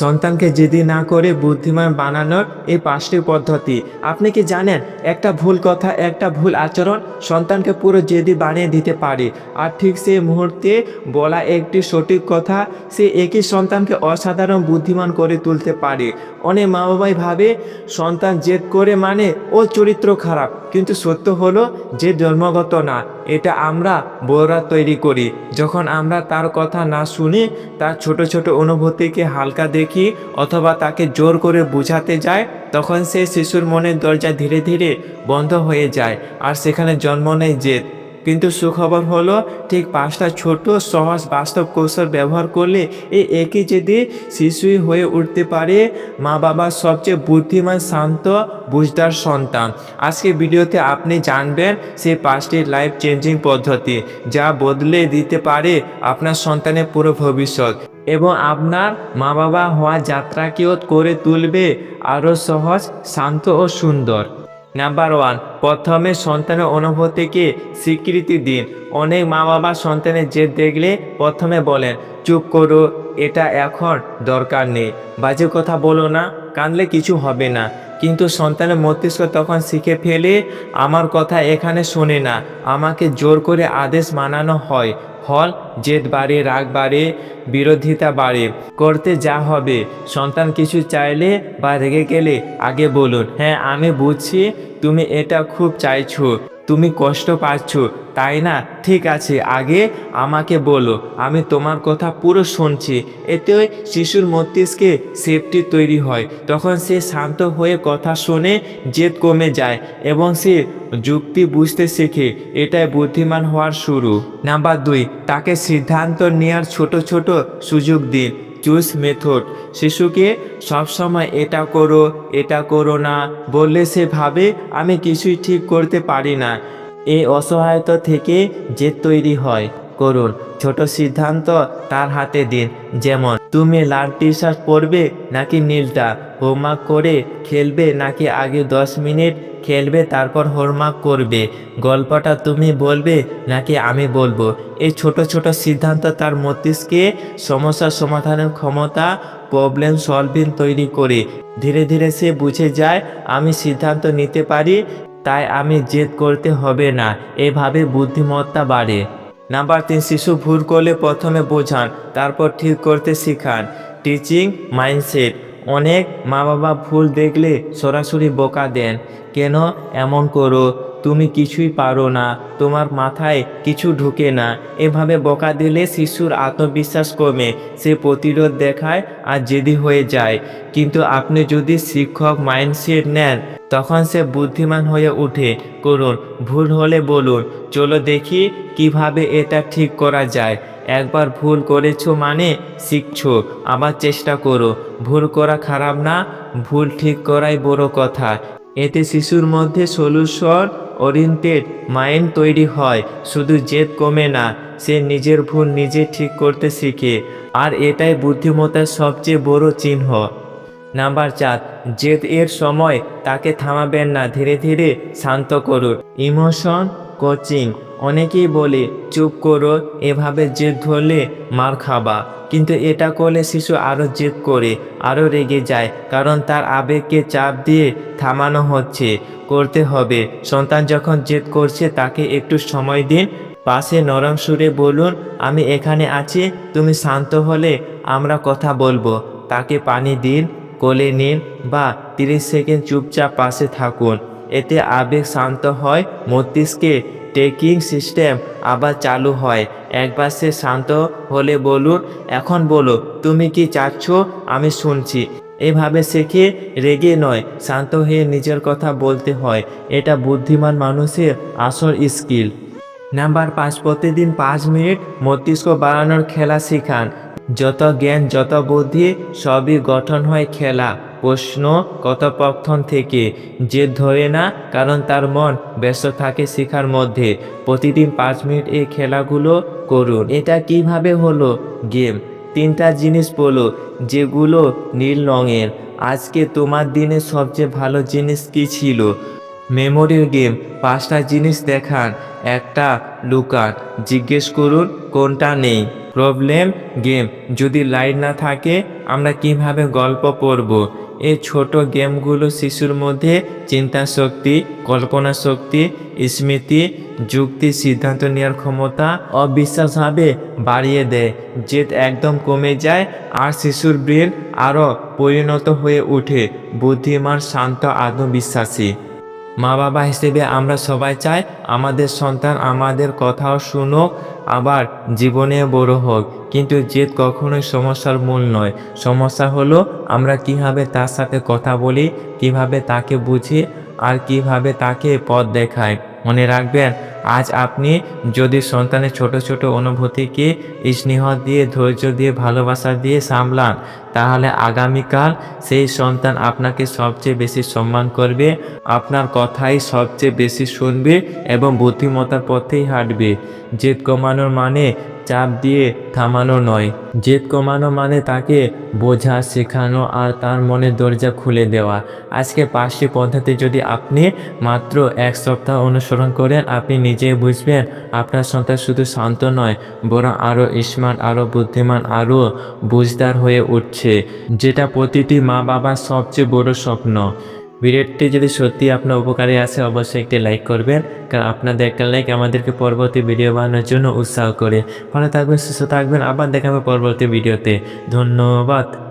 সন্তানকে জেদি না করে বুদ্ধিমান বানানোর এই পাঁচটি পদ্ধতি। আপনি কি জানেন, একটা ভুল কথা, একটা ভুল আচরণ সন্তানকে পুরো জেদি বানিয়ে দিতে পারে। আর ঠিক সেই মুহূর্তে বলা একটি সঠিক কথা, সে একই সন্তানকে অসাধারণ বুদ্ধিমান করে তুলতে পারে। অনেক মা বাবাই ভাবে, সন্তান জেদ করে মানে ও চরিত্র খারাপ, কিন্তু সত্য হলো যে জন্মগত না। এটা আমরা বড়রা তৈরি করি। যখন আমরা তার কথা না শুনি, তার ছোট ছোট অনুভূতিকে হালকা দেখি অথবা তাকে জোর করে বোঝাতে যায়, তখন সে শিশুর মনের দরজা ধীরে ধীরে বন্ধ হয়ে যায় আর সেখানে জন্ম নেয় জেদ। কিন্তু সুখবর হলো, ঠিক পাঁচটা ছোট সহজ বাস্তব কৌশল ব্যবহার করলে এই একই যদি শিশুই হয়ে উঠতে পারে মা বাবার সবচেয়ে বুদ্ধিমান, শান্ত, বুঝদার সন্তান। আজকে ভিডিওতে আপনি জানবেন সেই পাঁচটি লাইফ চেঞ্জিং পদ্ধতি, যা বদলে দিতে পারে আপনার সন্তানের পুরো ভবিষ্যৎ। এবং আপনার মা বাবা হওয়া যাত্রাকেও করে তুলবে আরও সহজ, শান্ত ও সুন্দর। নাম্বার ওয়ান প্রথমে সন্তানের অনুভূতিকে স্বীকৃতি দিন। অনেক মা বাবা সন্তানের জেদ দেখলে প্রথমে বলেন, চুপ করো, এটা এখন দরকার নেই। বাজে কথা বলো না, কাঁদলে কিছু হবে না। কিন্তু সন্তানের মস্তিষ্ক তখন শিখে ফেলে, আমার কথা এখানে শোনে না। আমাকে জোর করে আদেশ মানানো হয়। ফল জেদ বাড়ে, রাগ বাড়ে, বিরোধিতা বাড়ে। করতে যা হবে। সন্তান কিছু চাইলে বা রেগে গেলে আগে বলুন হ্যাঁ আমি বুঝছি, তুমি এটা খুব চাইছো। তুমি কষ্ট পাচ্ছ, তাই না? ঠিক আছে, আগে আমাকে বলো, আমি তোমার কথা পুরো শুনছি। এতে শিশুর মস্তিষ্কে সেফটি তৈরি হয়। তখন সে শান্ত হয়ে কথা শুনে জেদ কমে যায় এবং সে যুক্তি বুঝতে শেখে, এটাই বুদ্ধিমান হওয়ার শুরু। নাম্বার দুই, তাকে সিদ্ধান্ত নেওয়ার ছোট ছোট সুযোগ দিন। Choose method. শিশুকে সবসময় এটা করো এটা করো না বললে সে ভাবে, আমি কিছুই ঠিক করতে পারি না। এই অসহায়তা থেকে জেদ তৈরি হয়। করুন। ছোট সিদ্ধান্ত তার হাতে দিন। যেমন, তুমি লাল টি শার্ট পরবে নাকি নীলটা? হোমওয়ার্ক করে খেলবে নাকি আগে দশ মিনিট খেলবে তারপর হোমওয়ার্ক করবে? গল্পটা তুমি বলবে নাকি আমি বলব? এই ছোট ছোট সিদ্ধান্ত তার মস্তিষ্কে সমস্যা সমাধানের ক্ষমতা প্রবলেম সলভিং তৈরি করে। ধীরে ধীরে সে বুঝে যায়, আমি সিদ্ধান্ত নিতে পারি, তাই আমি জেদ করতে হবে না। এভাবে বুদ্ধিমত্তা বাড়ে। নাম্বার তিন, শিশু ভুল করলে প্রথমে বোঝান, তারপর ঠিক করতে শেখান। টিচিং মাইন্ডসেট, অনেক মা বাবা ভুল দেখলে সরাসরি বোকা দেন। কেন এমন করো? তুমি কিছুই পারো না, তোমার মাথায় কিছু ঢুকে না। এভাবে বকা দিলে শিশুর আত্মবিশ্বাস কমে, সে প্রতিরোধ দেখায় আর জেদি হয়ে যায়। কিন্তু আপনি যদি শিক্ষক মাইন্ডসেট নেন, তখন সে বুদ্ধিমান হয়ে উঠে করুন, ভুল হলে বলুন, চলো দেখি কীভাবে এটা ঠিক করা যায়। একবার ভুল করেছ মানে শিখছো, আবার চেষ্টা করো। ভুল করা খারাপ না, ভুল ঠিক করাই বড় কথা। এতে শিশুর মধ্যে সলিউশন ওরিয়েন্টেড মাইন্ড তৈরি হয়, শুধু জেদ কমে না, সে নিজের ভুল নিজে ঠিক করতে শিখে, আর এটাই বুদ্ধিমত্তার সবচেয়ে বড় চিহ্ন। নাম্বার চার, জেদ এর সময় তাকে থামাবেন না, ধীরে ধীরে শান্ত করুন। ইমোশন কোচিং অনেকেই বলে, চুপ করো, এভাবে জেদ ধরলে মার খাবা। কিন্তু এটা করলে শিশু আরও জেদ করে আরও রেগে যায়, কারণ তার আবেগকে চাপ দিয়ে থামানো হচ্ছে, করতে হবে। সন্তান যখন জেদ করছে, তাকে একটু সময় দিন। পাশে নরম সুরে বলুন, আমি এখানে আছি, তুমি শান্ত হলে আমরা কথা বলব। তাকে পানি দিন, কোলে নিন বা তিরিশ সেকেন্ড চুপচাপ পাশে থাকুন। এতে আবেগ শান্ত হয়, মস্তিষ্কে টেকিং সিস্টেম আবার চালু হয়। একবার সে শান্ত হলে বলুন, এখন বলো, তুমি কি চাচ্ছ? আমি শুনছি। এভাবে শেখে রেগে নয়, শান্ত হয়ে নিজের কথা বলতে হয়। এটা বুদ্ধিমান মানুষের আসল স্কিল। নাম্বার পাঁচ, প্রতিদিন পাঁচ মিনিট মস্তিষ্ক বাড়ানোর খেলা শেখান। যত জ্ঞান, যত বুদ্ধি, সবই গঠন হয় খেলা। প্রশ্ন কথোপকথন থেকে। যে ধরে না, কারণ তার মন ব্যস্ত থাকে শেখার মধ্যে। প্রতিদিন পাঁচ মিনিট এই খেলাগুলো করুন। এটা কীভাবে হলো? গেম। তিনটা জিনিস বলো, যেগুলো নীল রঙের। আজকে তোমার দিনে সবচেয়ে ভালো জিনিস কি ছিল? মেমোরির গেম। পাঁচটা জিনিস দেখান। একটা, লুকান। জিজ্ঞেস করুন, কোনটা নেই? Problem game. যদি লাইট না থাকে, আমরা কীভাবে গল্প পড়ব এই ছোট গেমগুলো শিশুর মধ্যে চিন্তা শক্তি কল্পনা শক্তি স্মৃতি, যুক্তি, সিদ্ধান্ত নেওয়ার ক্ষমতা, অবিশ্বাসভাবে বাড়িয়ে দেয়। জেদ একদম কমে যায় আর শিশুর ব্রেন আরও পরিণত হয়ে ওঠে। বুদ্ধিমান, শান্ত, আত্মবিশ্বাসী। মা বাবা হিসেবে আমরা সবাই চাই আমাদের সন্তান আমাদের কথাও শুনুক আবার জীবনে বড় হোক। কিন্তু জেদ কখনোই সমস্যার মূল নয়। সমস্যা হলো আমরা কীভাবে তার সাথে কথা বলি, কীভাবে তাকে বুঝি, আর কীভাবে তাকে পথ দেখায় মনে রাখবেন আজ আপনি যদি সন্তানের ছোট ছোট অনুভূতিকে স্নেহ দিয়ে, ধৈর্য দিয়ে, ভালোবাসা দিয়ে সামলান, তাহলে আগামীকাল সেই সন্তান আপনাকে সবচেয়ে বেশি সম্মান করবে, আপনার কথাই সবচেয়ে বেশি শুনবে এবং বুদ্ধিমত্তার পথেই হাঁটবে। জেদ কমানোর মানে চাপ দিয়ে থামানো নয়। জেদ কমানো মানে তাকে বোঝা, শেখানো আর তার মনের দরজা খুলে দেওয়া। আজকে পাঁচটি পদ্ধতি যদি আপনি মাত্র এক সপ্তাহ অনুসরণ করেন, আপনি নিজেই বুঝবেন আপনার সন্তান শুধু শান্ত নয়, বরং আরও স্মার্ট, আরও বুদ্ধিমান, আরও বুঝদার হয়ে উঠছে, যেটা প্রতিটি মা বাবার সবচেয়ে বড় স্বপ্ন। ভিডিওটি যদি সত্যি আপনার উপকারে আসে, অবশ্যই একটি লাইক করবেন। কারণ আপনাদের একটা লাইক আমাদেরকে পরবর্তী ভিডিও বানানোর জন্য উৎসাহ করে। ফলে থাকবেন, সুস্থ থাকবেন। আবার দেখাবে পরবর্তী ভিডিওতে। ধন্যবাদ।